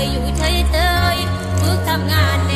ยอยู่เฉยเตยฝึกทำงาน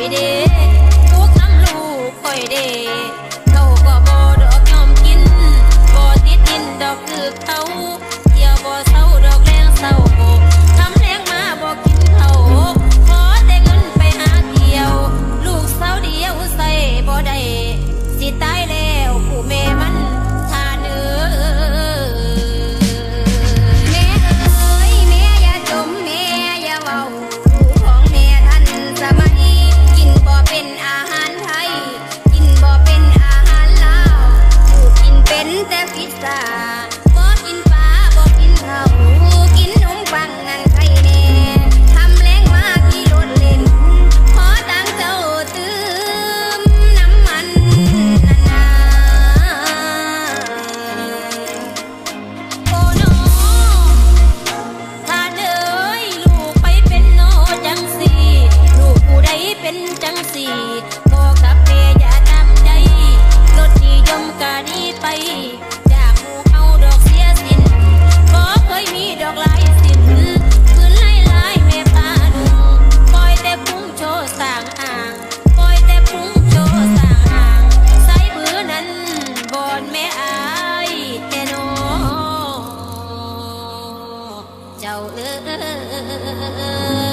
อยเดทุกน้ำลูกคอยเดเขาก็บ่ดอกยอมกินบ่ติดดินดอกคือเขาเที่ยวบ่เศร้าดอกแรงเศร้าโบทำแรงมาบ่กินเขาขอแต่เงินไปหาเดียว ลูกเศร้าเดียวใส่บ่ได้สิตายแล้วผู้แม่มา จ้าเอ๋